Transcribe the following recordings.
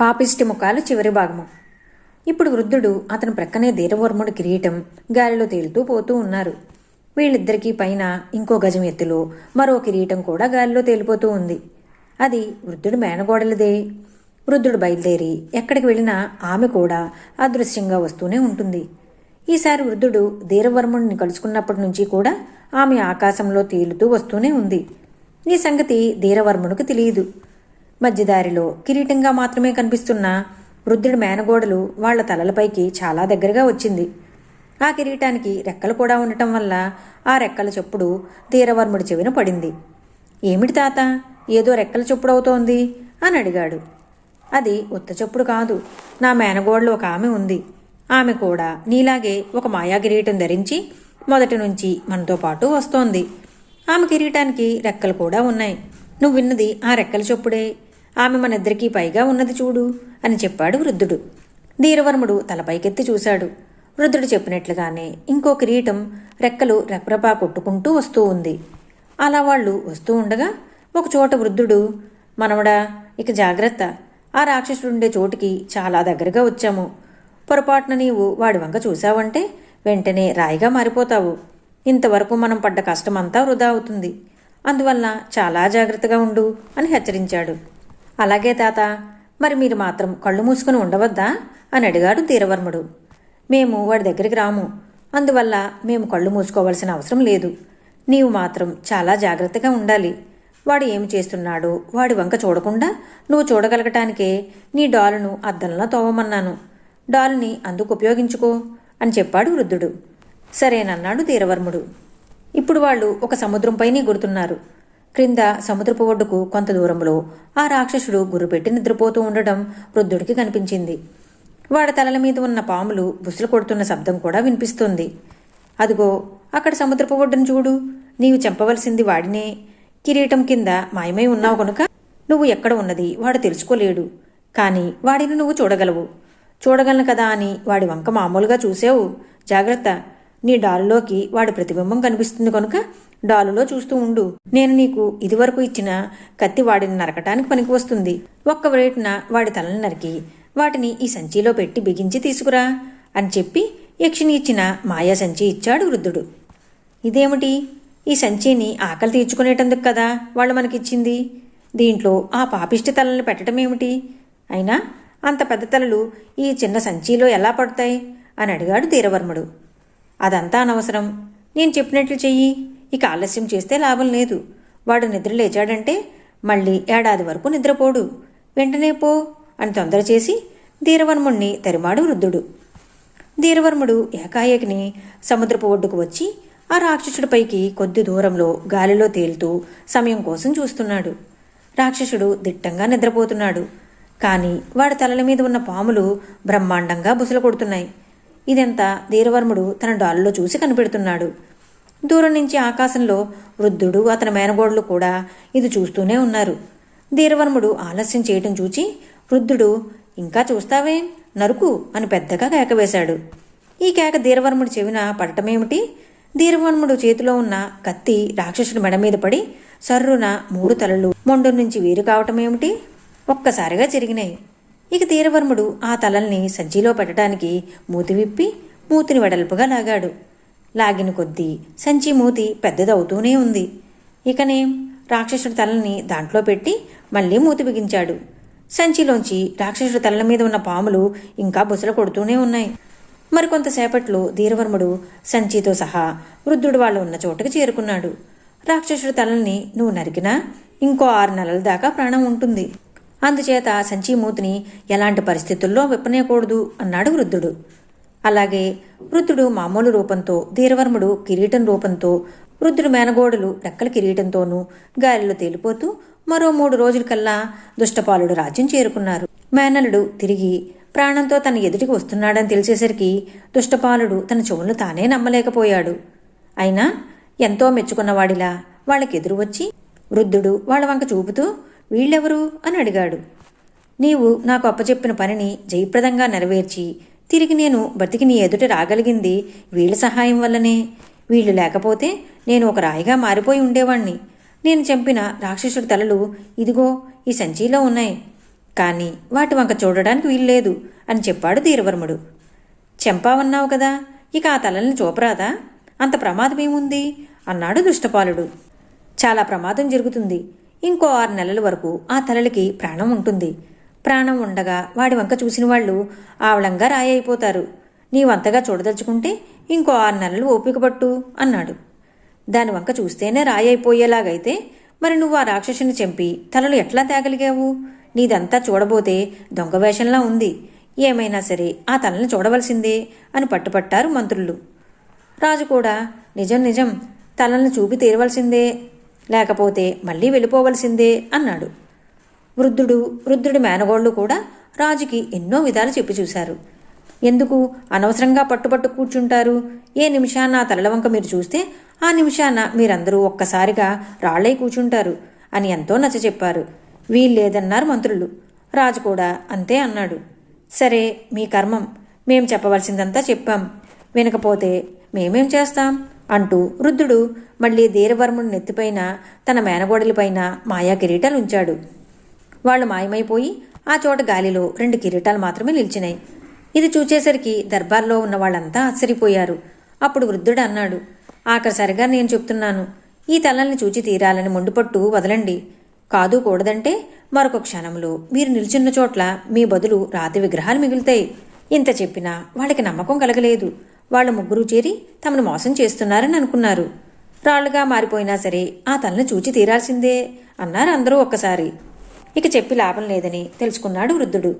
పాపిష్టి ముఖాలు చివరి భాగము. ఇప్పుడు వృద్ధుడు అతని ప్రక్కనే ధీరవర్ముడి కిరీటం గాలిలో తేలుతూ పోతూ ఉన్నారు. వీళ్ళిద్దరికీ పైన ఇంకో గజం ఎత్తులో మరో కిరీటం కూడా గాలిలో తేలిపోతూ ఉంది. అది వృద్ధుడు మేనగోడలదే. వృద్ధుడు బయలుదేరి ఎక్కడికి వెళ్ళినా ఆమె కూడా అదృశ్యంగా వస్తూనే ఉంటుంది. ఈసారి వృద్ధుడు ధీరవర్ముడిని కలుసుకున్నప్పటి నుంచి కూడా ఆమె ఆకాశంలో తేలుతూ వస్తూనే ఉంది. ఈ సంగతి ధీరవర్ముడికి తెలియదు. మధ్యదారిలో కిరీటంగా మాత్రమే కనిపిస్తున్న వృద్ధుడి మేనగోడలు వాళ్ళ తలలపైకి చాలా దగ్గరగా వచ్చింది. ఆ కిరీటానికి రెక్కలు కూడా ఉండటం వల్ల ఆ రెక్కల చప్పుడు తీరవర్ముడి చెవిన పడింది. ఏమిటి తాత? ఏదో రెక్కల చప్పుడు అవుతోంది? అని అడిగాడు. అది ఉత్త చప్పుడు కాదు. నా మేనగోడలో ఒక ఆమె ఉంది. ఆమె కూడా నీలాగే ఒక మాయా కిరీటం ధరించి మొదటి నుంచి మనతో పాటు వస్తోంది. ఆమె కిరీటానికి రెక్కలు కూడా ఉన్నాయి. నువ్వు విన్నది ఆ రెక్కల చొప్పుడే. ఆమె మనిద్దరికీ పైగా ఉన్నది చూడు అని చెప్పాడు వృద్ధుడు. ధీరవర్ముడు తలపైకెత్తి చూశాడు. వృద్ధుడు చెప్పినట్లుగానే ఇంకో కిరీటం రెక్కలు రెప్రపా కొట్టుకుంటూ వస్తూ ఉంది. అలా వాళ్ళు వస్తూ ఉండగా ఒకచోట వృద్ధుడు మనవడా ఇక జాగ్రత్త. ఆ రాక్షసుడుండే చోటికి చాలా దగ్గరగా వచ్చాము. పొరపాటున నీవు వాడి వంక చూశావంటే వెంటనే రాయిగా మారిపోతావు. ఇంతవరకు మనం పడ్డ కష్టమంతా వృధా అవుతుంది. అందువల్ల చాలా జాగ్రత్తగా ఉండు అని హెచ్చరించాడు. అలాగే తాత మరి మీరు మాత్రం కళ్ళు మూసుకుని ఉండవద్దా? అని అడిగాడు తీరవర్ముడు. మేము వాడి దగ్గరికి రాము. అందువల్ల మేము కళ్ళు మూసుకోవాల్సిన అవసరం లేదు. నీవు మాత్రం చాలా జాగ్రత్తగా ఉండాలి. వాడు ఏమి చేస్తున్నాడో వాడి వంక చూడకుండా నువ్వు చూడగలగటానికే నీ డాలును అద్దంలో తోవమన్నాను. డాల్ని అందుకు ఉపయోగించుకో అని చెప్పాడు వృద్ధుడు. సరేనన్నాడు తీరవర్ముడు. ఇప్పుడు వాళ్ళు ఒక సముద్రంపైనే గుర్తున్నారు. క్రింద సముద్రపు ఒడ్డుకు కొంత దూరంలో ఆ రాక్షసుడు గురుపెట్టి నిద్రపోతూ ఉండడం వృద్ధుడికి కనిపించింది. వాడి తలల మీద ఉన్న పాములు బుసలు కొడుతున్న శబ్దం కూడా వినిపిస్తుంది. అదిగో అక్కడ సముద్రపు ఒడ్డును చూడు. నీవు చంపవలసింది వాడినే. కిరీటం కింద మాయమై ఉన్నావు కనుక నువ్వు ఎక్కడ ఉన్నది వాడు తెలుసుకోలేడు. కాని వాడిని నువ్వు చూడగలవు. చూడగలను కదా అని వాడి వంక మామూలుగా చూసావు. జాగ్రత్త నీ డాలులోకి వాడి ప్రతిబింబం కనిపిస్తుంది కనుక డాలులో చూస్తూ ఉండు. నేను నీకు ఇదివరకు ఇచ్చిన కత్తి వాడిని నరకటానికి పనికి వస్తుంది. ఒక్క వేటున వాడి తలని నరికి వాటిని ఈ సంచిలో పెట్టి బిగించి తీసుకురా అని చెప్పి యక్షిని ఇచ్చిన మాయా సంచి ఇచ్చాడు వృద్ధుడు. ఇదేమిటి? ఈ సంచిని ఆకలి తీర్చుకునేటందుకు కదా వాళ్ళు మనకిచ్చింది? దీంట్లో ఆ పాపిష్టి తలలను పెట్టడం ఏమిటి? అయినా అంత పెద్ద తలలు ఈ చిన్న సంచిలో ఎలా పడతాయి? అని అడిగాడు ధీరవర్ముడు. అదంతా అనవసరం. నేను చెప్పినట్లు చెయ్యి. ఇక ఆలస్యం చేస్తే లాభం లేదు. వాడు నిద్ర లేచాడంటే మళ్ళీ ఏడాది వరకు నిద్రపోడు. వెంటనే పో అని తొందర చేసి ధీరవర్ముణ్ణి తరిమాడు వృద్ధుడు. ధీరవర్ముడు ఏకాయకిని సముద్రపు ఒడ్డుకు వచ్చి ఆ రాక్షసుడిపైకి కొద్ది దూరంలో గాలిలో తేలుతూ సమయం కోసం చూస్తున్నాడు. రాక్షసుడు దిట్టంగా నిద్రపోతున్నాడు. కాని వాడి తలల మీద ఉన్న పాములు బ్రహ్మాండంగా బుసలు కొడుతున్నాయి. ఇదంతా ధీరవర్ముడు తన డాల్లో చూసి కనిపెడుతున్నాడు. దూరం నుంచి ఆకాశంలో వృద్ధుడు అతని మేనగోడలు కూడా ఇది చూస్తూనే ఉన్నారు. ధీరవర్ముడు ఆలస్యం చేయటం చూచి వృద్ధుడు ఇంకా చూస్తావే? నరుకు! అని పెద్దగా కేక వేశాడు ఈ కేక ధీరవర్ముడి చెవిన పడటమేమిటి? ధీరవర్ముడు చేతిలో ఉన్న కత్తి రాక్షసుడి మెడ మీద పడి సర్రున మూడు తలలు మొండు నుంచి వేరు కావటమేమిటి? ఒక్కసారిగా జరిగినాయి ఇక ధీరవర్ముడు ఆ తలల్ని సంచిలో పెట్టడానికి మూతి విప్పి మూతిని వెడల్పుగా లాగాడు. లాగిన కొద్దీ సంచి మూతి పెద్దదవుతూనే ఉంది. ఇకనేం రాక్షసుడి తలని దాంట్లో పెట్టి మళ్ళీ మూతి బిగించాడు. సంచిలోంచి రాక్షసుడి తలల మీద ఉన్న పాములు ఇంకా బుసలు కొడుతూనే ఉన్నాయి. మరికొంతసేపట్లో ధీరవర్ముడు సంచితో సహా వృద్ధుడు వాళ్ళు ఉన్న చోటుకి చేరుకున్నాడు. రాక్షసుడి తలల్ని నువ్వు నరికినా ఇంకో ఆరు నెలల దాకా ప్రాణం ఉంటుంది. అందుచేత సంచి మూతిని ఎలాంటి పరిస్థితుల్లో విప్పనేయకూడదు అన్నాడు వృద్ధుడు. అలాగే వృద్ధుడు మామూలు రూపంతో ధీరవర్ముడు కిరీటం రూపంతో వృద్ధుడు మేనగోడలు రెక్కల కిరీటంతోనూ గాలిలో తేలిపోతూ మరో మూడు రోజులకల్లా దుష్టపాలుడు రాజ్యం చేరుకున్నారు. మేనలుడు తిరిగి ప్రాణంతో తన ఎదుటికి వస్తున్నాడని తెలిసేసరికి దుష్టపాలుడు తన చెవులను తానే నమ్మలేకపోయాడు. అయినా ఎంతో మెచ్చుకున్నవాడిలా వాళ్ళకెదురు వచ్చి వృద్ధుడు వాళ్ళ వంక చూపుతూ వీళ్ళెవరు? అని అడిగాడు. నీవు నాకు అప్పచెప్పిన పనిని జయప్రదంగా నెరవేర్చి తిరిగి నేను బతికి నీ ఎదుట రాగలిగింది వీళ్ళ సహాయం వల్లనే. వీళ్ళు లేకపోతే నేను ఒక రాయిగా మారిపోయి ఉండేవాణ్ణి. నేను చంపిన రాక్షసుడి తలలు ఇదిగో ఈ సంచిలో ఉన్నాయి. కానీ వాటి వంక చూడడానికి వీల్లేదు అని చెప్పాడు ధీరవర్ముడు. చెంపావన్నావు కదా ఇక ఆ తలల్ని చూపరాదా? అంత ప్రమాదమేముంది అన్నాడు దుష్టపాలుడు. చాలా ప్రమాదం జరుగుతుంది. ఇంకో ఆరు నెలల వరకు ఆ తలలకి ప్రాణం ఉంటుంది. ప్రాణం ఉండగా వాడి వంక చూసిన వాళ్ళు ఆవళంగా రాయి అయిపోతారు నీవంతగా చూడదలుచుకుంటే ఇంకో ఆరు నెలలు ఓపిక పట్టు అన్నాడు. దాని వంక చూస్తేనే రాయి అయిపోయేలాగైతే మరి నువ్వు ఆ రాక్షసుని చంపి తలలు ఎట్లా తేగలిగావు? నీదంతా చూడబోతే దొంగ వేషంలా ఉంది. ఏమైనా సరే ఆ తలని చూడవలసిందే అని పట్టుపట్టారు మంత్రులు. రాజు కూడా నిజం నిజం తలని చూపి తీరవలసిందే లేకపోతే మళ్ళీ వెళ్ళిపోవలసిందే అన్నాడు. వృద్ధుడు వృద్ధుడి మేనగోళ్ళు కూడా రాజుకి ఎన్నో విధాలు చెప్పి చూశారు. ఎందుకు? అనవసరంగా పట్టుపట్టు కూర్చుంటారు. ఏ నిమిషాన ఆ తలల వంక మీరు చూస్తే ఆ నిమిషాన మీరందరూ ఒక్కసారిగా రాళ్ళై కూర్చుంటారు అని ఎంతో నచ్చ చెప్పారు. వీళ్ళేదన్నారు మంత్రులు. రాజు కూడా అంతే అన్నాడు. సరే మీ కర్మం. మేం చెప్పవలసిందంతా చెప్పాం. వినకపోతే మేమేం చేస్తాం? అంటూ వృద్ధుడు మళ్ళీ ధీరవర్ముడి నెత్తిపైన తన మేనగోడలిపైన మాయా కిరీటాలు ఉంచాడు వాళ్ళు మాయమైపోయి ఆ చోట గాలిలో రెండు కిరీటాలు మాత్రమే నిలిచినాయి. ఇది చూచేసరికి దర్బార్లో ఉన్న వాళ్ళంతా ఆశ్చర్యపోయారు. అప్పుడు వృద్ధుడు అన్నాడు ఆఖరిసరిగా నేను చెప్తున్నాను ఈ తలల్ని చూచి తీరాలని మొండిపట్టు వదలండి. కాదు కూడదంటే మరొక క్షణంలో మీరు నిల్చున్న చోట్ల మీ బదులు రాతి విగ్రహాలు మిగులుతాయి. ఇంత చెప్పినా వాళ్ళకి నమ్మకం కలగలేదు. వాళ్ళ ముగ్గురు చేరి తమను మోసం చేస్తున్నారని అనుకున్నారు. రాళ్ళుగా మారిపోయినా సరే ఆ తలను చూచి తీరాల్సిందే అన్నారు అందరూ ఒక్కసారి. ఇక చెప్పి లాభం లేదని తెలుసుకున్నాడు వృద్ధుడు.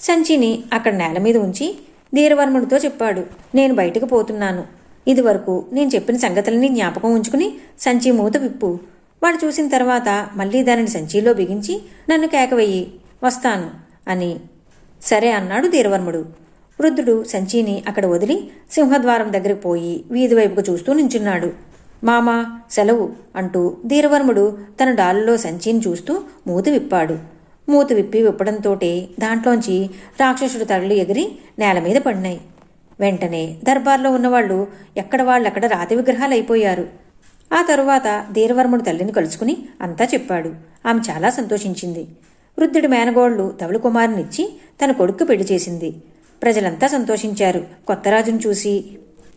సంచిని అక్కడ నేల మీద ఉంచి ధీరవర్ముడితో చెప్పాడు నేను బయటకు పోతున్నాను. ఇదివరకు నేను చెప్పిన సంగతులని జ్ఞాపకం ఉంచుకుని సంచి మూత విప్పు. వాడు చూసిన తర్వాత మళ్ళీ దానిని సంచిలో బిగించి నన్ను కేకవేయి వస్తాను అని. సరే అన్నాడు ధీరవర్ముడు. వృద్ధుడు సంచిని అక్కడ వదిలి సింహద్వారం దగ్గరికి పోయి వీధి వైపుకు చూస్తూ నించున్నాడు. మామా సెలవు అంటూ ధీరవర్ముడు తన డాలులో సంచిని చూస్తూ మూత విప్పాడు. మూత విప్పి విప్పడంతోటే దాంట్లోంచి రాక్షసుడు తరలి ఎగిరి నేల మీద పడినాయి. వెంటనే దర్బార్లో ఉన్నవాళ్ళు ఎక్కడ వాళ్ళక్కడ రాతి విగ్రహాలు అయిపోయారు ఆ తరువాత ధీరవర్ముడు తల్లిని కలుసుకుని అంతా చెప్పాడు. ఆమె చాలా సంతోషించింది. వృద్ధుడి మేనగోళ్ళు ధవళ కుమారునిచ్చి తన కొడుకు పెళ్ళి చేసింది. ప్రజలంతా సంతోషించారు. కొత్త రాజును చూసి